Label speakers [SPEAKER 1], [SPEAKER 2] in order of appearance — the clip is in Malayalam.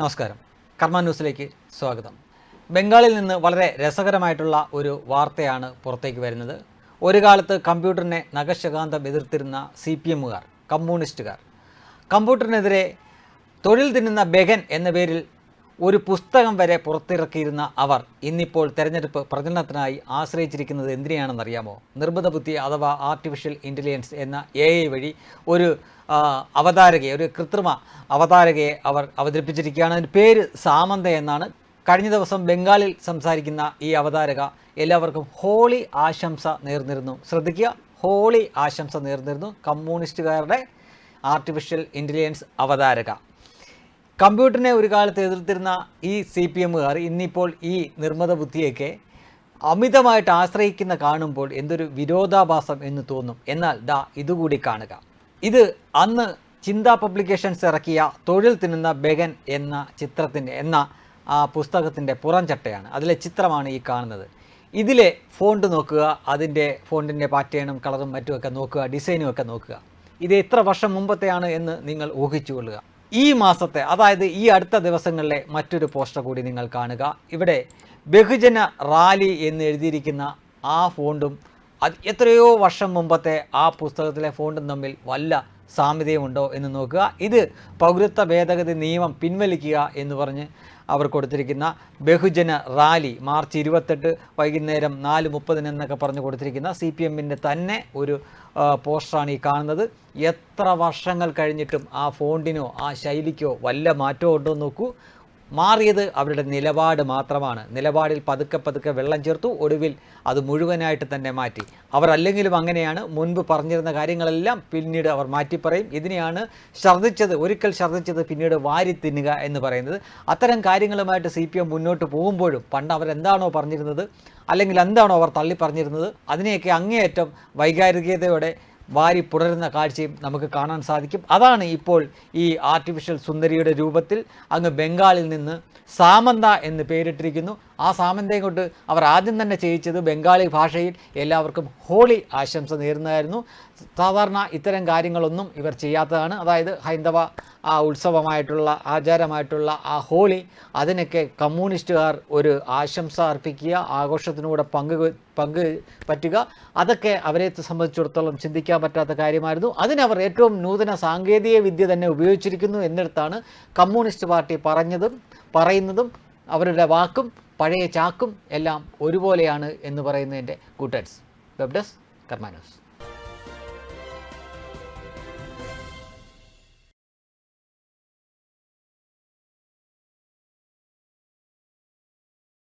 [SPEAKER 1] നമസ്കാരം കർമ്മ ന്യൂസിലേക്ക് സ്വാഗതം ബംഗാളിൽ നിന്ന് വളരെ രസകരമായിട്ടുള്ള ഒരു വാർത്തയാണ് പുറത്തേക്ക് വരുന്നത് ഒരു കാലത്ത് കമ്പ്യൂട്ടറിനെ നഖശകാന്തം എതിർത്തിരുന്ന സി പി എമ്മുകാർ കമ്മ്യൂണിസ്റ്റുകാർ കമ്പ്യൂട്ടറിനെതിരെ തൊഴിൽ തിന്നുന്ന ബെഗൻ എന്ന പേരിൽ ഒരു പുസ്തകം വരെ പുറത്തിറക്കിയിരുന്ന അവർ ഇന്നിപ്പോൾ തെരഞ്ഞെടുപ്പ് പ്രചരണത്തിനായി ആശ്രയിച്ചിരിക്കുന്നത് എന്തിനെയാണെന്നറിയാമോ നിർമ്മിത ബുദ്ധി അഥവാ ആർട്ടിഫിഷ്യൽ ഇൻ്റലിജൻസ് എന്ന എ ഐ വഴി ഒരു അവതാരകയെ ഒരു കൃത്രിമ അവതാരകയെ അവർ അവതരിപ്പിച്ചിരിക്കുകയാണ് അതിൻ്റെ പേര് സാമന്ത എന്നാണ് കഴിഞ്ഞ ദിവസം ബംഗാളിൽ സംസാരിക്കുന്ന ഈ അവതാരക എല്ലാവർക്കും ഹോളി ആശംസ നേർന്നിരുന്നു ശ്രദ്ധിക്കുക ഹോളി ആശംസ നേർന്നിരുന്നു കമ്മ്യൂണിസ്റ്റുകാരുടെ ആർട്ടിഫിഷ്യൽ ഇൻ്റലിജൻസ് അവതാരക കമ്പ്യൂട്ടറിനെ ഒരു കാലത്ത് എതിർത്തിരുന്ന ഈ സി പി എമ്മുകാർ ഇന്നിപ്പോൾ ഈ നിർമ്മിത ബുദ്ധിയൊക്കെ അമിതമായിട്ട് ആശ്രയിക്കുന്ന കാണുമ്പോൾ എന്തൊരു വിരോധാഭാസം എന്ന് തോന്നും എന്നാൽ ദാ ഇതുകൂടി കാണുക ഇത് അന്ന് ചിന്ത പബ്ലിക്കേഷൻസ് ഇറക്കിയ തൊഴിൽ തിന്നുന്ന ബെഗൻ എന്ന ചിത്രത്തിൻ്റെ എന്ന ആ പുസ്തകത്തിൻ്റെ പുറംചട്ടയാണ് അതിലെ ചിത്രമാണ് ഈ കാണുന്നത് ഇതിലെ ഫോണ്ട് നോക്കുക അതിൻ്റെ ഫോണ്ടിൻ്റെ പാറ്റേണും കളറും മറ്റുമൊക്കെ നോക്കുക ഡിസൈനും ഒക്കെ നോക്കുക ഇത് എത്ര വർഷം മുമ്പത്തെയാണ് എന്ന് നിങ്ങൾ ഊഹിച്ചുകൊള്ളുക ഈ മാസത്തെ അതായത് ഈ അടുത്ത ദിവസങ്ങളിലെ മറ്റൊരു പോസ്റ്റർ കൂടി നിങ്ങൾ കാണുക ഇവിടെ ബഹുജന റാലി എന്ന് എഴുതിയിരിക്കുന്ന ആ ഫോണ്ടും അത് എത്രയോ വർഷം മുമ്പത്തെ ആ പുസ്തകത്തിലെ ഫോണ്ടും തമ്മിൽ വല്ല സാമ്യതയുമുണ്ടോ എന്ന് നോക്കുക ഇത് പൗരത്വ ഭേദഗതി നിയമം പിൻവലിക്കുക എന്ന് പറഞ്ഞ് അവർ കൊടുത്തിരിക്കുന്ന ബഹുജന റാലി മാർച്ച് ഇരുപത്തെട്ട് വൈകുന്നേരം നാല് മുപ്പതിന് എന്നൊക്കെ പറഞ്ഞു കൊടുത്തിരിക്കുന്ന സി പി എമ്മിൻ്റെ തന്നെ ഒരു പോസ്റ്ററാണ് ഈ കാണുന്നത് എത്ര വർഷങ്ങൾ കഴിഞ്ഞിട്ടും ആ ഫോണ്ടിനോ ആ ശൈലിക്കോ വല്ല മാറ്റമോ ഉണ്ടോ നോക്കൂ മാറിയത് അവരുടെ നിലപാട് മാത്രമാണ് നിലപാടിൽ പതുക്കെ പതുക്കെ വെള്ളം ചേർത്തു ഒടുവിൽ അത് മുഴുവനായിട്ട് തന്നെ മാറ്റി അവർ അല്ലെങ്കിലും അങ്ങനെയാണ് മുൻപ് പറഞ്ഞിരുന്ന കാര്യങ്ങളെല്ലാം പിന്നീട് അവർ മാറ്റിപ്പറയും ഇതിനെയാണ് ഛർദ്ദിച്ചത് ഒരിക്കൽ ഛർദ്ദിച്ചത് പിന്നീട് വാരി തിന്നുക എന്ന് പറയുന്നത് അത്തരം കാര്യങ്ങളുമായിട്ട് സി മുന്നോട്ട് പോകുമ്പോഴും പണ്ട് അവരെന്താണോ പറഞ്ഞിരുന്നത് അല്ലെങ്കിൽ എന്താണോ അവർ തള്ളി പറഞ്ഞിരുന്നത് അതിനെയൊക്കെ അങ്ങേയറ്റം വൈകാരികതയോടെ വാരി പുടരുന്ന കാഴ്ചയും നമുക്ക് കാണാൻ സാധിക്കും അതാണ് ഇപ്പോൾ ഈ ആർട്ടിഫിഷ്യൽ സുന്ദരിയുടെ രൂപത്തിൽ അങ്ങ് ബംഗാളിൽ നിന്ന് സാമന്ത എന്ന് പേരിട്ടിരിക്കുന്നു ആ സാമന്തയെ കൊണ്ട് അവർ ആദ്യം തന്നെ ചെയ്യിച്ചത് ബംഗാളി ഭാഷയിൽ എല്ലാവർക്കും ഹോളി ആശംസ നേരുന്നതായിരുന്നു സാധാരണ ഇത്തരം കാര്യങ്ങളൊന്നും ഇവർ ചെയ്യാത്തതാണ് അതായത് ഹൈന്ദവ ആ ഉത്സവമായിട്ടുള്ള ആചാരമായിട്ടുള്ള ആ ഹോളി അതിനൊക്കെ കമ്മ്യൂണിസ്റ്റുകാർ ഒരു ആശംസ അർപ്പിക്കുക ആഘോഷത്തിനൂടെ പങ്ക് പങ്ക് പറ്റുക അതൊക്കെ അവരെ സംബന്ധിച്ചിടത്തോളം ചിന്തിക്കാൻ പറ്റാത്ത കാര്യമായിരുന്നു അതിനവർ ഏറ്റവും നൂതന സാങ്കേതിക വിദ്യ തന്നെ ഉപയോഗിച്ചിരിക്കുന്നു എന്നിടത്താണ് കമ്മ്യൂണിസ്റ്റ് പാർട്ടി പറഞ്ഞതും പറയുന്നതും അവരുടെ വാക്കും പഴയ ചാക്കും എല്ലാം ഒരുപോലെയാണ് എന്ന് പറയുന്നതിൻ്റെ കൂട്ടൻസ് വെബ് ഡെസ്ക് കർമാനോസ്